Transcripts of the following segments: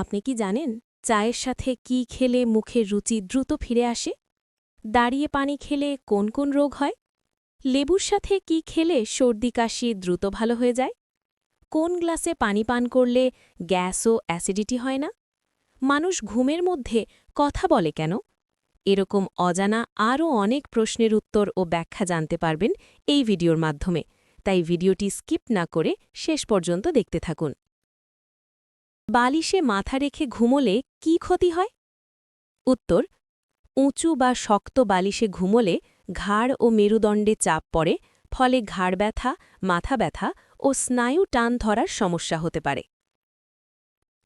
আপনি কি জানেন চায়ের সাথে কি খেলে মুখের রুচি দ্রুত ফিরে আসে? দাঁড়িয়ে পানি খেলে কোন কোন রোগ হয়? লেবুর সাথে কি খেলে সর্দি কাশি দ্রুত ভালো হয়ে যায়? কোন গ্লাসে পানি পান করলে গ্যাস ও অ্যাসিডিটি হয় না? মানুষ ঘুমের মধ্যে কথা বলে কেন? এরকম অজানা আরও অনেক প্রশ্নের উত্তর ও ব্যাখ্যা জানতে পারবেন এই ভিডিওর মাধ্যমে। তাই ভিডিওটি স্কিপ না করে শেষ পর্যন্ত দেখতে থাকুন। বালিশে মাথা রেখে ঘুমোলে কি ক্ষতি হয়? উত্তর, উঁচু বা শক্ত বালিশে ঘুমোলে ঘাড় ও মেরুদণ্ডে চাপ পড়ে, ফলে ঘাড় ব্যথা, মাথা ব্যথা ও স্নায়ু টান ধরার সমস্যা হতে পারে।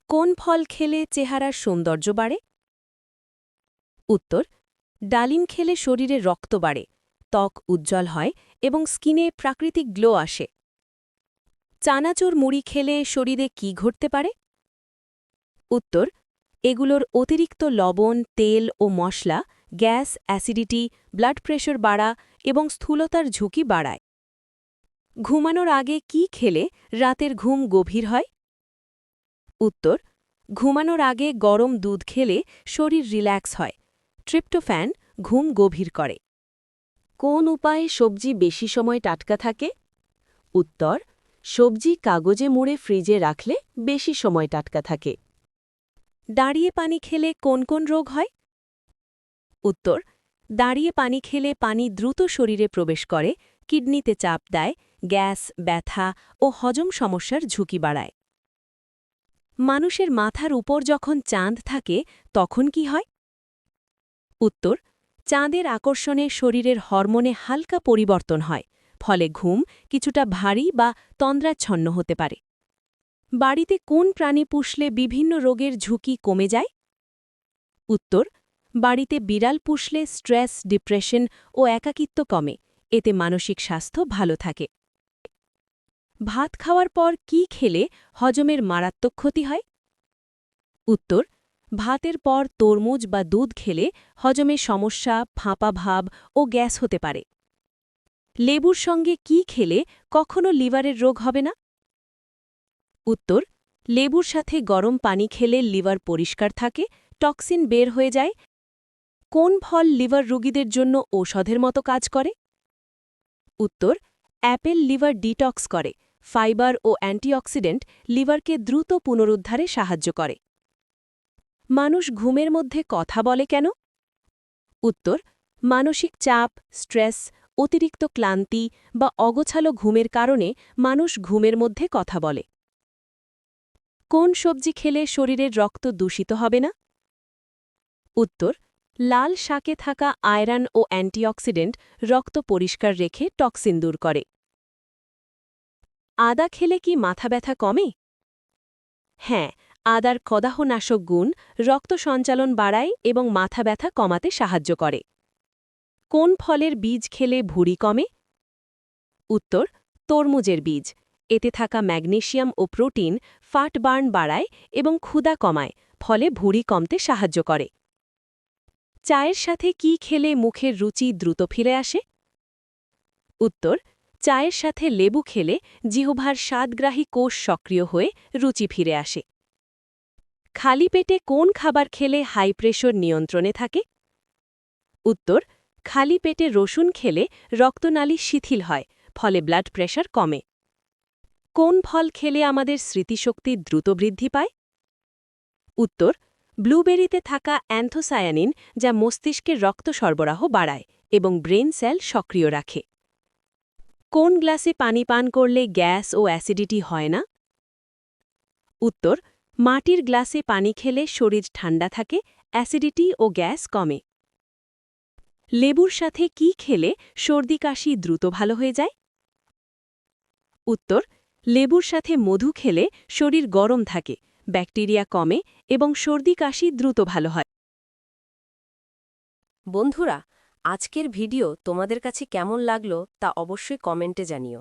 কোন ফল খেলে চেহারার সৌন্দর্য বাড়ে? উত্তর, ডালিম খেলে শরীরে রক্ত বাড়ে, ত্বক উজ্জ্বল হয় এবং স্কিনে প্রাকৃতিক গ্লো আসে। চানাচুর মুড়ি খেলে শরীরে কি ঘটতে পারে? উত্তর, এগুলোর অতিরিক্ত লবণ, তেল ও মশলা, গ্যাস, অ্যাসিডিটি, ব্লাড প্রেশার বাড়া এবং স্থূলতার ঝুঁকি বাড়ায়। ঘুমানোর আগে কি খেলে রাতের ঘুম গভীর হয়? উত্তর, ঘুমানোর আগে গরম দুধ খেলে শরীর রিল্যাক্স হয়, ট্রিপ্টোফ্যান ঘুম গভীর করে। কোন উপায়ে সবজি বেশি সময় টাটকা থাকে? উত্তর, সবজি কাগজে মুড়ে ফ্রিজে রাখলে বেশি সময় টাটকা থাকে। দাঁড়িয়ে পানি খেলে কোন কোন রোগ হয়? উত্তর, দাঁড়িয়ে পানি খেলে পানি দ্রুত শরীরে প্রবেশ করে, কিডনিতে চাপ দেয়, গ্যাস, ব্যথা ও হজম সমস্যার ঝুঁকি বাড়ায়। মানুষের মাথার উপর যখন চাঁদ থাকে, তখন কি হয়? উত্তর, চাঁদের আকর্ষণে শরীরের হরমোনে হালকা পরিবর্তন হয়, ফলে ঘুম কিছুটা ভারী বা তন্দ্রাচ্ছন্ন হতে পারে। বাড়িতে কোন প্রাণী পুষলে বিভিন্ন রোগের ঝুঁকি কমে যায়? উত্তর, বাড়িতে বিড়াল পুষলে স্ট্রেস, ডিপ্রেশন ও একাকিত্ব কমে, এতে মানসিক স্বাস্থ্য ভালো থাকে। ভাত খাওয়ার পর কি খেলে হজমের মারাত্মক ক্ষতি হয়? উত্তর, ভাতের পর তরমুজ বা দুধ খেলে হজমে সমস্যা, ফাঁপা ভাব ও গ্যাস হতে পারে। লেবুর সঙ্গে কি খেলে কখনো লিভারের রোগ হবে না? উত্তর, লেবুর সাথে গরম পানি খেলে লিভার পরিষ্কার থাকে, টক্সিন বের হয়ে যায়। কোন ফল লিভার রোগীদের জন্য ঔষধের মতো কাজ করে? উত্তর, অ্যাপেল লিভার ডিটক্স করে, ফাইবার ও অ্যান্টিঅক্সিডেন্ট লিভারকে দ্রুত পুনরুদ্ধারে সাহায্য করে। মানুষ ঘুমের মধ্যে কথা বলে কেন? উত্তর, মানসিক চাপ, স্ট্রেস, অতিরিক্ত ক্লান্তি বা অগোছালো ঘুমের কারণে মানুষ ঘুমের মধ্যে কথা বলে। কোন সবজি খেলে শরীরের রক্ত দূষিত হবে না? উত্তর, লাল শাকে থাকা আয়রন ও অ্যান্টিঅক্সিডেন্ট রক্ত পরিষ্কার রেখে টক্সিন দূর করে। আদা খেলে কি মাথা ব্যথা কমে? হ্যাঁ আদার কদাহনাশক গুণ রক্ত সঞ্চালন বাড়ায় এবং মাথা ব্যথা কমাতে সাহায্য করে। কোন ফলের বীজ খেলে ভুঁড়ি কমে? উত্তর, তরমুজের বীজ। এতে থাকা ম্যাগনেশিয়াম ও প্রোটিন ফাট বার্ন বাড়ায় এবং ক্ষুদা কমায়, ফলে ভুঁড়ি কমতে সাহায্য করে। চায়ের সাথে কি খেলে মুখের রুচি দ্রুত ফিরে আসে? উত্তর, চায়ের সাথে লেবু খেলে জিহ্বার স্বাদগ্রাহী কোষ সক্রিয় হয়ে রুচি ফিরে আসে। খালি পেটে কোন খাবার খেলে হাই প্রেশার নিয়ন্ত্রণে থাকে? উত্তর, খালি পেটে রসুন খেলে রক্তনালী শিথিল হয়, ফলে ব্লাড প্রেশার কমে। কোন ফল খেলে আমাদের স্মৃতিশক্তি দ্রুত বৃদ্ধি পায়? উত্তর, ব্লুবেরিতে থাকা অ্যান্থোসায়ানিন যা মস্তিষ্কের রক্ত সরবরাহ বাড়ায় এবং ব্রেন সেল সক্রিয় রাখে। কোন গ্লাসে পানি পান করলে গ্যাস ও অ্যাসিডিটি হয় না? উত্তর, মাটির গ্লাসে পানি খেলে শরীর ঠান্ডা থাকে, অ্যাসিডিটি ও গ্যাস কমে। লেবুর সাথে কি খেলে সর্দি কাশি দ্রুত ভালো হয়ে যায়? উত্তর লেবুর সাথে মধু খেলে শরীর গরম থাকে, ব্যাকটেরিয়া কমে এবং সর্দি কাশি দ্রুত ভালো হয়। বন্ধুরা, আজকের ভিডিও তোমাদের কাছে কেমন লাগল তা অবশ্যই কমেন্টে জানিও।